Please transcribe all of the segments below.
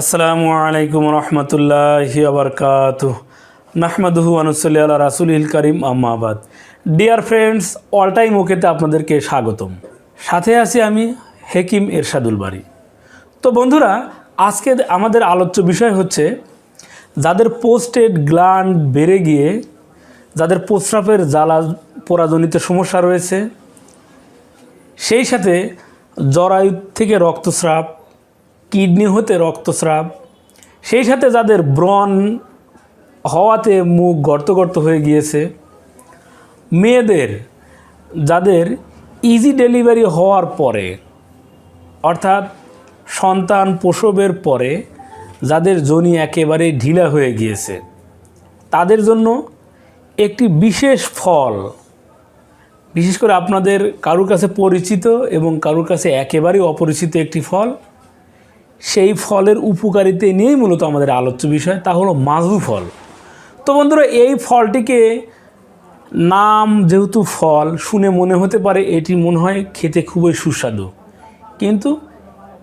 আসসালামু আলাইকুম রহমতুল্লাহ আবরকাত নাহমাদুহু আনুসল্লি রাসুল হিল করিম আম্মাবাদ ডিয়ার ফ্রেন্ডস অল টাইম ওকেতে আপনাদেরকে স্বাগতম। সাথে আছি আমি হেকিম এরশাদুল বাড়ি তো বন্ধুরা, আজকে আমাদের আলোচ্য বিষয় হচ্ছে, যাদের পোস্টেড গ্ল্যান্ড বেড়ে গিয়ে, যাদের প্রস্রাবের জ্বালা পরাজনিত সমস্যা রয়েছে, সেই সাথে জরায়ু থেকে রক্তস্রাব কিডনি হতে রক্তস্রাব, সেই সাথে যাদের ব্রণ হওয়াতে মুখ গর্ত গর্ত হয়ে গিয়েছে, মেয়েদের যাদের ইজি ডেলিভারি হওয়ার পরে, অর্থাৎ সন্তান প্রসবের পরে যাদের জনি একেবারে ঢিলা হয়ে গিয়েছে, তাদের জন্য একটি বিশেষ ফল, বিশেষ করে আপনাদের কারুর কাছে পরিচিত এবং কারুর কাছে একেবারেই অপরিচিত একটি ফল সেই ফলের উপকারিতা নিয়েই মূলত আমাদের আলোচ্য বিষয়, তা হলো মাজু ফল। তো বন্ধুরা, এই ফলটিকে নাম যেহেতু ফল, শুনে মনে হতে পারে এটি মনে হয় খেতে খুবই সুস্বাদু। কিন্তু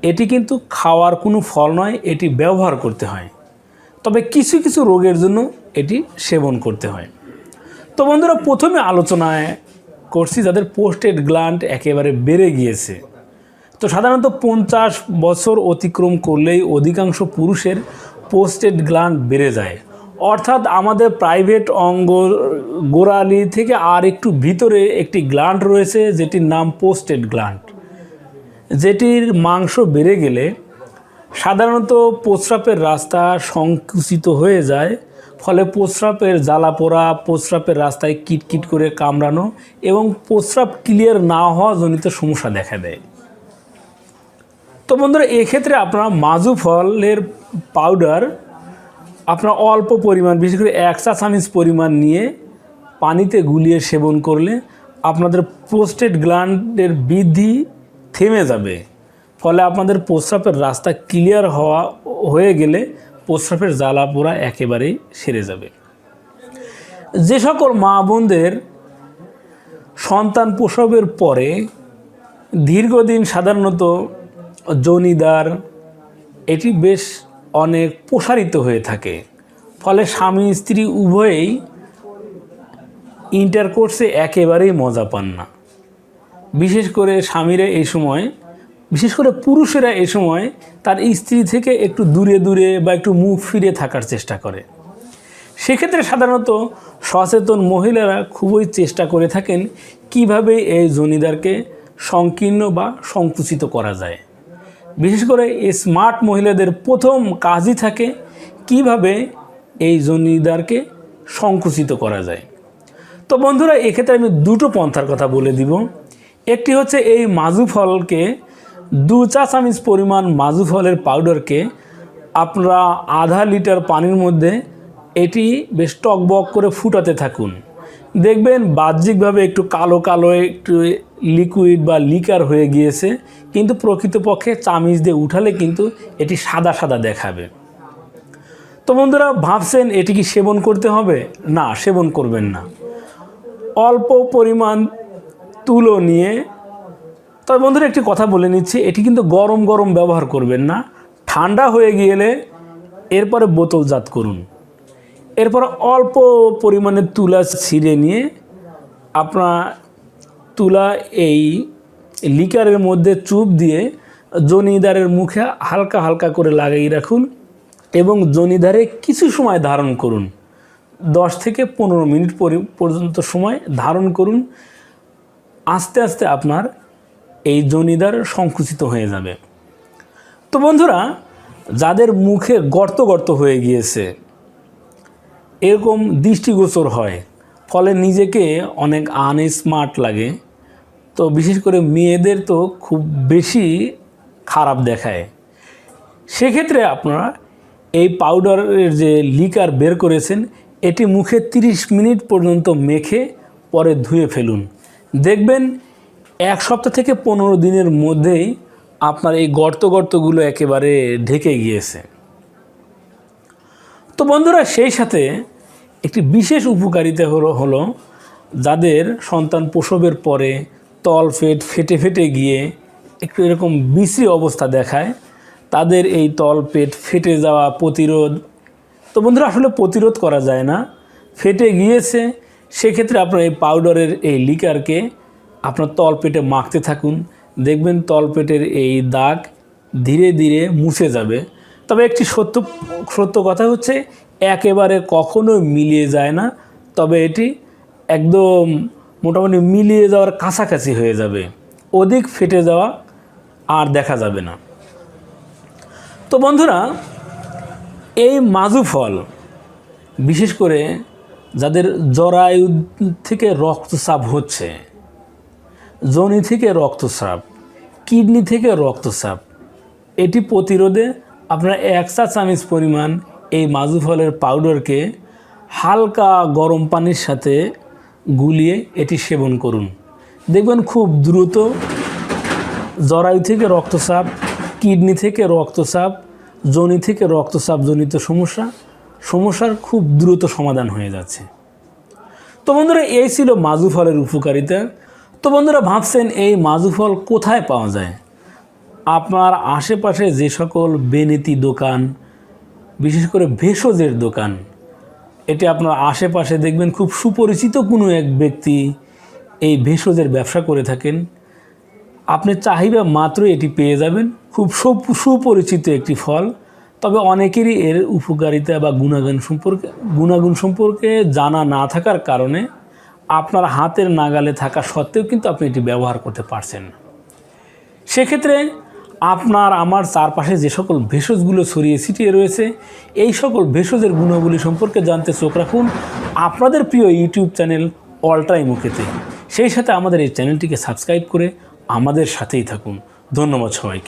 এটি কিন্তু খাওয়ার কোনো ফল নয়, এটি ব্যবহার করতে হয়। তবে কিছু কিছু রোগের জন্য এটি সেবন করতে হয়। তো বন্ধুরা, প্রথমে আলোচনায় করছি যাদের পোস্টেড গ্ল্যান্ড একেবারে বেড়ে গিয়েছে। তো সাধারণত পঞ্চাশ বছর অতিক্রম করলেই অধিকাংশ পুরুষের পোস্টেড গ্ল্যান্ড বেড়ে যায়। অর্থাৎ আমাদের প্রাইভেট অঙ্গ গোড়ালি থেকে আর একটু ভিতরে একটি গ্ল্যান্ড রয়েছে, যেটির নাম পোস্টেড গ্ল্যান্ড। যেটির মাংস বেড়ে গেলে সাধারণত প্রস্রাবের রাস্তা সংকুচিত হয়ে যায়, ফলে প্রস্রাবের জ্বালা পোড়া, প্রস্রাবের রাস্তায় কিটকিট করে কামড়ানো এবং প্রস্রাব ক্লিয়ার না হওয়া জনিত সমস্যা দেখা দেয়। তো বন্ধুরা, এক্ষেত্রে আপনারা মাজু ফলের পাউডার আপনার অল্প পরিমাণ, বিশেষ করে এক চা পরিমাণ নিয়ে পানিতে গুলিয়ে সেবন করলে আপনাদের প্রোস্টেট গ্ল্যান্ডের বৃদ্ধি থেমে যাবে। ফলে আপনাদের প্রস্রাবের রাস্তা ক্লিয়ার হওয়া, হয়ে গেলে প্রস্রাবের জ্বালা পোড়া একেবারেই সেরে যাবে। যে সকল মা বোনদের সন্তান প্রসবের পরে দীর্ঘদিন সাধারণত জনিদার এটি বেশ অনেক প্রসারিত হয়ে থাকে। ফলে স্বামী, স্ত্রী উভয়েই ইন্টারকোর্সে একেবারেই মজা পান না। বিশেষ করে স্বামীরা এই সময়, বিশেষ করে পুরুষেরা এই সময় তার স্ত্রী থেকে একটু দূরে দূরে বা একটু মুখ ফিরে থাকার চেষ্টা করে। সেক্ষেত্রে সাধারণত সচেতন মহিলারা খুবই চেষ্টা করে থাকেন কীভাবে এই জনিদারকে সংকীর্ণ বা সংকুচিত করা যায়। বিশেষ করে এই স্মার্ট মহিলাদের প্রথম কাজই থাকে কীভাবে এই জনিদারকে সংকুচিত করা যায়। তো বন্ধুরা, এক্ষেত্রে আমি দুটো পন্থার কথা বলে দিব। একটি হচ্ছে এই মাজু ফলকে, দু চা চামচ পরিমাণ মাজু ফলের পাউডারকে আপনারা আধা লিটার পানির মধ্যে এটি বেশ টকবক করে ফুটাতে থাকুন। দেখবেন বাহ্যিকভাবে একটু কালো কালো, একটু লিকুইড বা লিকার হয়ে গিয়েছে, কিন্তু প্রকৃতপক্ষে চামিচ দিয়ে উঠালে কিন্তু এটি সাদা সাদা দেখাবে। তো বন্ধুরা, ভাবছেন এটি কি সেবন করতে হবে? না, সেবন করবেন না। অল্প পরিমাণ তুলো নিয়ে, তবে বন্ধুরা একটি কথা বলে নিচ্ছি, এটি কিন্তু গরম গরম ব্যবহার করবেন না। ঠান্ডা হয়ে গেলে এরপরে বোতলজাত করুন। এরপর অল্প পরিমাণে তুলা ছিঁড়ে নিয়ে আপনার তুলা এই লিকারের মধ্যে চুপ দিয়ে জনিদারের মুখে হালকা হালকা করে লাগিয়ে রাখুন এবং জনিদারে কিছু সময় ধারণ করুন। দশ থেকে পনেরো মিনিট পরি- পর্যন্ত সময় ধারণ করুন। আস্তে আস্তে আপনার এই জনিদার সংকুচিত হয়ে যাবে। তো বন্ধুরা, যাদের মুখে গর্ত গর্ত হয়ে গিয়েছে এরকম দৃষ্টিগোচর হয়, ফলে নিজেকে অনেক আনস্মার্ট লাগে। তো বিশেষ করে মেয়েদের তো খুব বেশি খারাপ দেখায়। সেক্ষেত্রে আপনারা এই পাউডারের যে লিকার বের করেছেন, এটি মুখে 30 মিনিট পর্যন্ত মেখে পরে ধুয়ে ফেলুন। দেখবেন এক সপ্তাহ থেকে পনেরো দিনের মধ্যেই আপনার এই গর্ত গর্তগুলো একেবারে ঢেকে গিয়েছে। তো বন্ধুরা, সেই সাথে একটি বিশেষ উপকারিতা হলো হলো যাদের সন্তান প্রসবের পরে তল ফেট, ফেটে ফেটে গিয়ে একটু এরকম বিশ্রী অবস্থা দেখায়, তাদের এই তল পেট ফেটে যাওয়া প্রতিরোধ। তো বন্ধুরা, আসলে প্রতিরোধ করা যায় না। ফেটে গিয়েছে, সেক্ষেত্রে আপনার এই পাউডারের এই লিকারকে আপনার তল পেটে মাখতে থাকুন। দেখবেন তল পেটের এই দাগ ধীরে ধীরে মুছে যাবে। তবে একটি সত্য সত্য কথা হচ্ছে, একেবারে কখনো মিলিয়ে যায় না। তবে এটি একদম মোটামুটি মিলিয়ে যাওয়ার কাছাকাছি হয়ে যাবে। অধিক ফেটে যাওয়া আর দেখা যাবে না। তো বন্ধুরা, এই মাজু ফল, বিশেষ করে যাদের জরায়ু থেকে রক্তচাপ হচ্ছে যোনি থেকে রক্তচাপ, কিডনি থেকে রক্তচাপ, এটি প্রতিরোধে আপনারা এক চা চামচ পরিমাণ এই মাজু ফলের পাউডারকে হালকা গরম পানির সাথে গুলিয়ে এটি সেবন করুন। দেখবেন খুব দ্রুত জরায়ু থেকে রক্তচাপ, কিডনি থেকে রক্তচাপ, জনি থেকে রক্তচাপ জনিত সমস্যা, সমস্যার খুব দ্রুত সমাধান হয়ে যাচ্ছে। তো বন্ধুরা, এই ছিল মাজু ফলের উপকারিতা। তো বন্ধুরা, ভাবছেন এই মাজু ফল কোথায় পাওয়া যায়? আপনার আশেপাশে যে সকল বেনেতি দোকান, বিশেষ করে ভেষজের দোকান, এটি আপনার আশেপাশে দেখবেন খুব সুপরিচিত কোনো এক ব্যক্তি এই ভেষজের ব্যবসা করে থাকেন। আপনি চাহিদা মাত্রই এটি পেয়ে যাবেন, খুব সুপরিচিত একটি ফল। তবে অনেকেরই এর উপকারিতা বা গুণাগুণ সম্পর্কে গুণাগুণ সম্পর্কে জানা না থাকার কারণে আপনার হাতের নাগালে থাকা সত্ত্বেও কিন্তু আপনি এটি ব্যবহার করতে পারছেন সেক্ষেত্রে আপনার, আমার চারপাশে যে সকল ভেষজগুলো ছড়িয়ে ছিটিয়ে রয়েছে, এই সকল ভেষজের গুণাবলী সম্পর্কে জানতে চোখ রাখুন আপনাদের প্রিয় ইউটিউব চ্যানেল অলটাই মুখেতে সেই সাথে আমাদের এই চ্যানেলটিকে সাবস্ক্রাইব করে আমাদের সাথেই থাকুন। ধন্যবাদ সবাইকে।